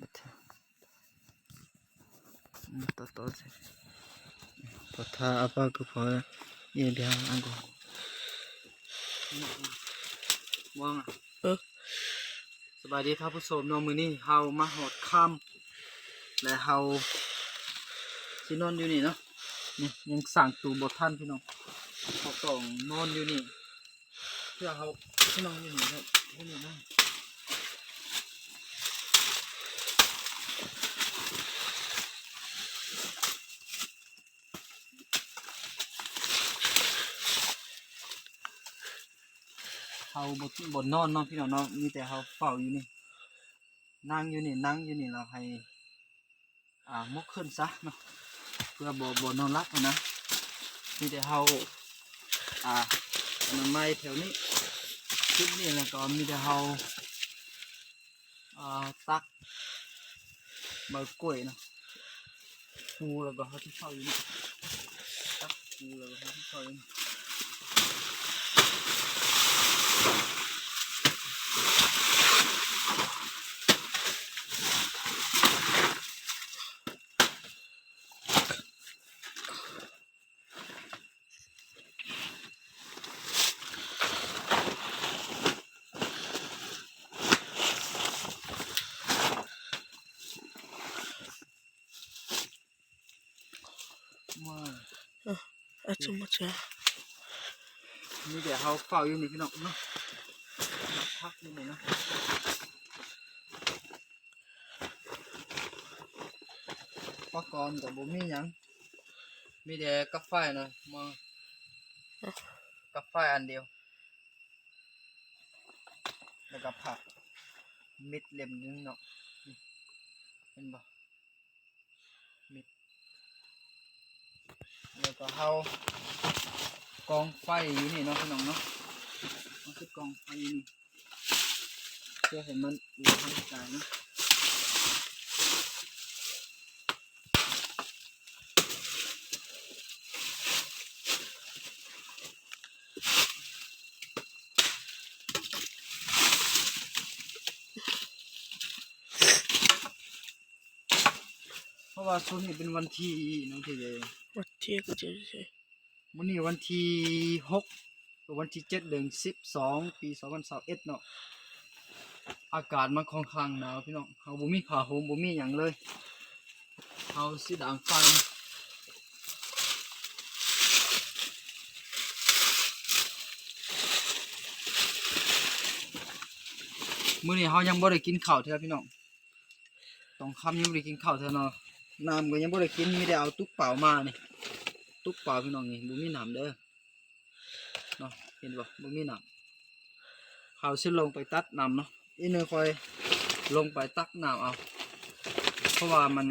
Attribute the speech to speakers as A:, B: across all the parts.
A: bata to to se bata apa ke pa ye dia angko ว่าง
B: เออ
A: สบายดีครับผู้ชมเน้องมือนี้เฮามาหอดค่ำและเฮาสินอนอยู่นี่เนาะนี่ยังสั่งตูบทท่านพี่น้องเขาต้องนอนอยู่นี่เพื่อเขาพี่น้องอยู่นี่ครับอยู่นี่นะ เฮาบนบนนอนเนาะพี่น้องเนาะมีแต่เฮาเฝ้าอยู่นี่นั่งอยู่นี่นั่งอยู่นี่เราให้อ่ามุกขึ้นซะเนาะเพื่อบ่บ่นอนรับอะนะมีแต่เฮาอ่าอนามัยแถวนี้ชุดนี้แล้วก็มีแต่เฮาอ่าตักใบกล้วยเนาะปูแล้วก็เฮาที่เข้าอยู่นี่ตักปูแล้วก็เฮาที่เข้าอยู่นี่ ว้าว
B: อาจุมาจ้า
A: มีแต่เขาเฝ้าอยู่นี่ พักพักอนี่เนะปกรณ์กับบุมีหยัง มีแต่กาแฟนะมากาแฟอันเดียว แล้วก็ผักมิดเล่มหนึงเนาะเห็นบ่มิด แล้วก็เฮากองไฟอยู่นี่เนาะพี่น้องเนาะมันคือกองไฟอยู่นี่ เพื่อให้มันอยู่ทางกายเนาะเพราะว่าช่วงนี้เป็นวันที่เนาะที่จะ
B: วัดเที่ยงจะใช่
A: วันนี้วันที่หกหรือวันที่เจ็ดเดือนสิบสองปีสองพันสามเอ็ดเนาะ อากาศมันค่อนข้างหนาวพี่น้องเขาบ่มีผ้าห่มบ่มีหยังเลยเขาสิดังไฟมื้อนี้เขายังบ่ได้กินข้าวเท่าพี่น้องต้องคำยังบ่ได้กินข้าวเท่าเนาะน้ำก็ยังบ่ได้กินมีแต่เอาตุ๊กเปล่ามานี่ตุ๊กเปล่าพี่น้องนี่บ่มีน้ำเด้อเนาะเห็นบ่บ่มีน้ำเขาสิลงไปตัดน้ำเนาะ อีนึงคอยลงไปตักน้ำเอา เพราะว่ามัน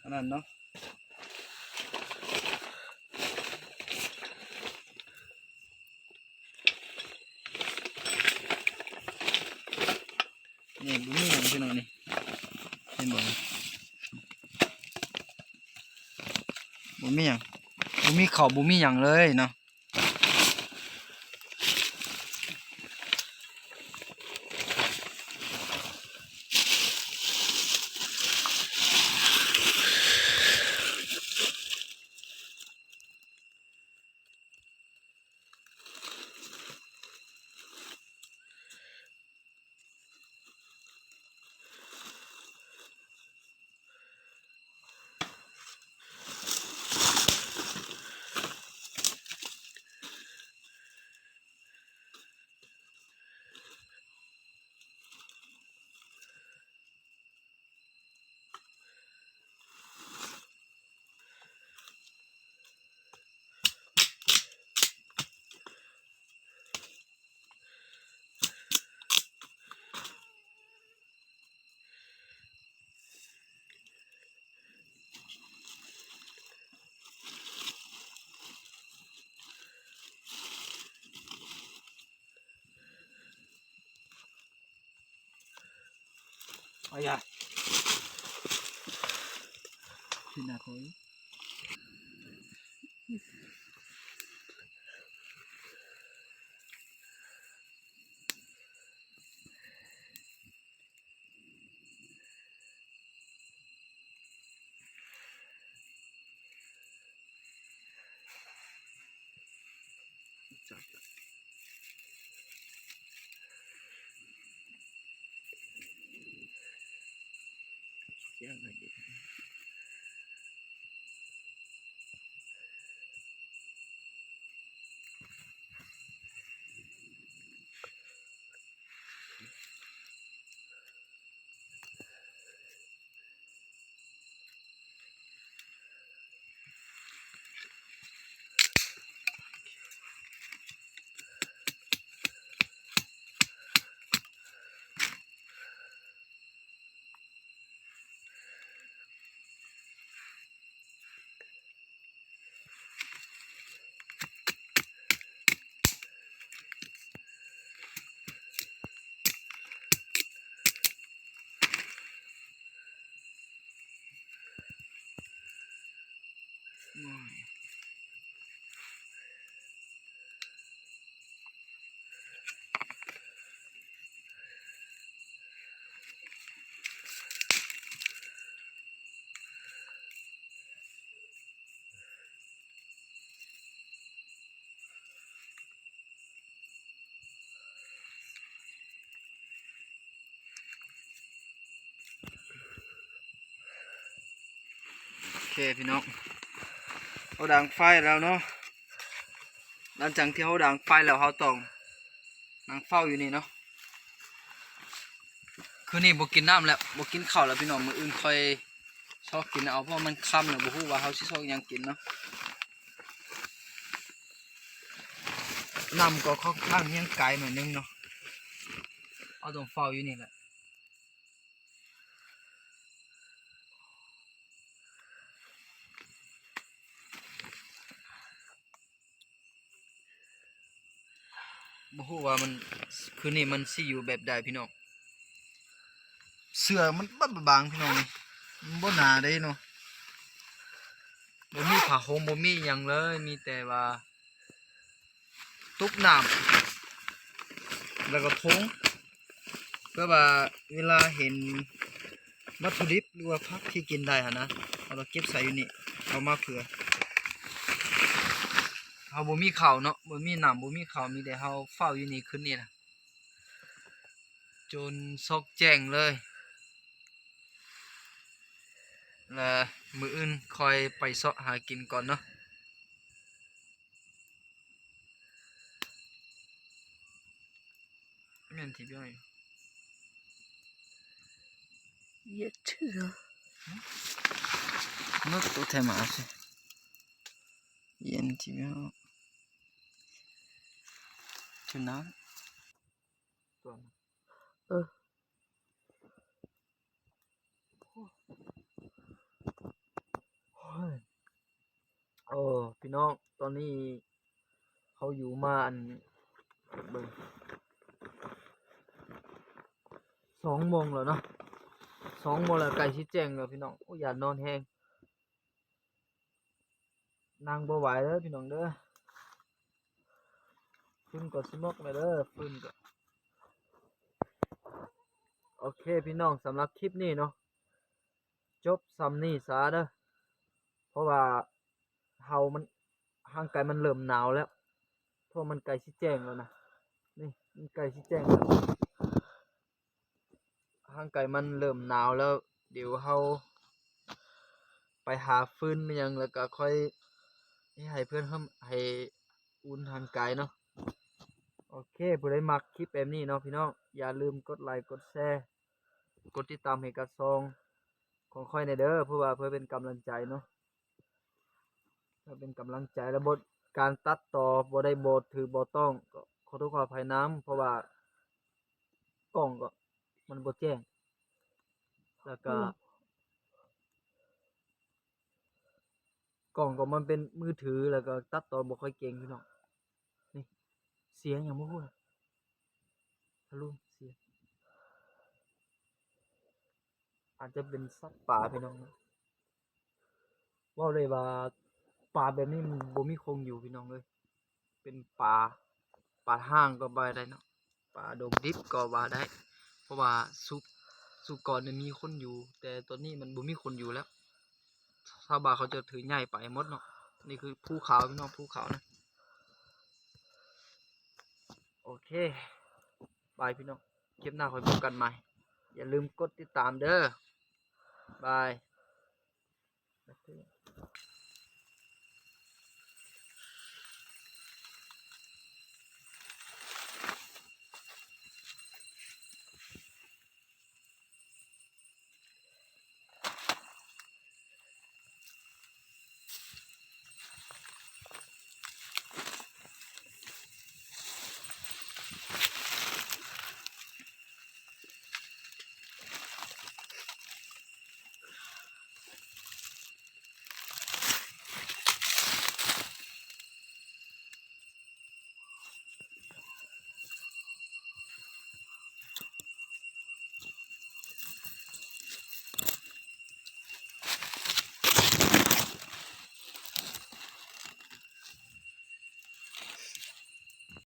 A: อันนั้นเนาะนี่บ่มีหยังพี่น้องนี่เห็นบ่นี่บ่มีหยังบ่มีข้าวบ่มีหยังเลยเนาะ 哎呀！辛苦你。走。 คอยจ้ะเพี่น้องเขาดังไฟแล้วเนาะหลังจากที่เขาดังไฟแล้วเขาต้องนั่งเฝ้าอยู่นี่เนาะคืนนี้บ่กินน้ำแล้วบกินข้าวแล้วพี่น้องมืออื่นค่อยชอบกินเอาเพราะมันค่ำแล้วบ่ฮู้ว่าเขาสิชอบยังกินเนาะน้ำก็ค่อนข้างยังไกลเหน่อยนึงเนาะเอาต้องเฝ้าอยู่นี่แหละ ฮู้ว่ามันคืนนี้มันสิอยู่แบบใดพี่น้องเสื้อมันบ่บางพี่น้องนี่มันบ่หนาเด้เนาะบ่มีผ้าห่มบ่มีหยังเลย มีแต่ว่าตุกน้ำแล้วก็ทงเพื่อว่าเวลาเห็นวัตถุดิบหรือว่าผักที่กินได้หั่นนะ เอาเราเก็บใส่อยู่นี่ เอามาเผื่อ เฮาบ่มีข้าวเนาะบ่มีน้ำบ่มีข้าวมีแต่เฮาเฝ้าอยู่นี่คืนนี้น่ะจนซอกแจ้งเลยแล้วมื้ออื่นค่อยไปเสาะหากินก่อนเนาะแม่นที่ย่อย
B: Jättebra.
A: Något åt hemma alltså. Igen till vi har. Tunnan. ตัวนั้น
B: เออ
A: โอ้ยโอ้พี่น้อง ตอนนี้เขาอยู่มาอันเบิ่งสองโมงแล้วเนาะสองโมงแล้วไก่ชิแจ้งแล้วพี่น้อง โอ้ยอย่านอนแห้งนั่งบ่ไหวเด้อพี่น้องเด้อ ฟื้นกดสมกเลยเด้อฟื้นกดโอเคพี่น้องสำหรับคลิปนี้เนาะจบซ้ำนี่ซะเด้อเพราะว่าเฮามันห่างไกลมันเริ่มหนาวแล้วเพราะมันใกล้ชิแจ้งแล้วนะนี่มันใกล้ชิแจ้งแล้วห่างไกลมันเริ่มหนาวแล้ว เดี๋ยวเฮาไปหาฟืนยังแล้วก็ค่อยให้เพื่อนเฮาให้อุ่นทางไกลเนาะ โอเคผู้ใดมักคลิปแบบนี้เนาะพี่น้องอย่าลืมกดไลค์กดแชร์กดติดตามให้กับซองของค่อยในเด้อเพื่อว่าเพื่อเป็นกำลังใจเนาะเพื่อเป็นกำลังใจและบทการตัดต่อบ่ได้บทถือบ่ต้องก็ขอโทษขออภัยน้ำเพราะว่ากล้องก็มันบ่แจ้ง แล้วก็กล่องก็มันเป็นมือถือแล้วก็ตัดต่อบ่ค่อยเก่งพี่น้อง เสียงอย่างบ่ฮู้นทะลุเสียงอาจจะเป็นสัตว์ป่าพี่น้องนะว่าเลยว่าป่าแบบนี้มันบ่มีคงอยู่พี่น้องเลย เป็นป่าป่าห้างก็ว่ได้เนาะป่าดงดิบก็ว่าได้ เพราะว่าสุกสุกรเนี่ยมีคนอยู่ แต่ตอนนี้มันบ่มีคนอยู่แล้วชาวบ้านเขาจะถือใหญ่ไปหมดเนาะนี่คือภูเขาพี่น้องภูเขานะ โอ เคบายพี่น้องคลิปหน้าคอยพบกันใหม่ อย่าลืมกดติดตามเด้อบาย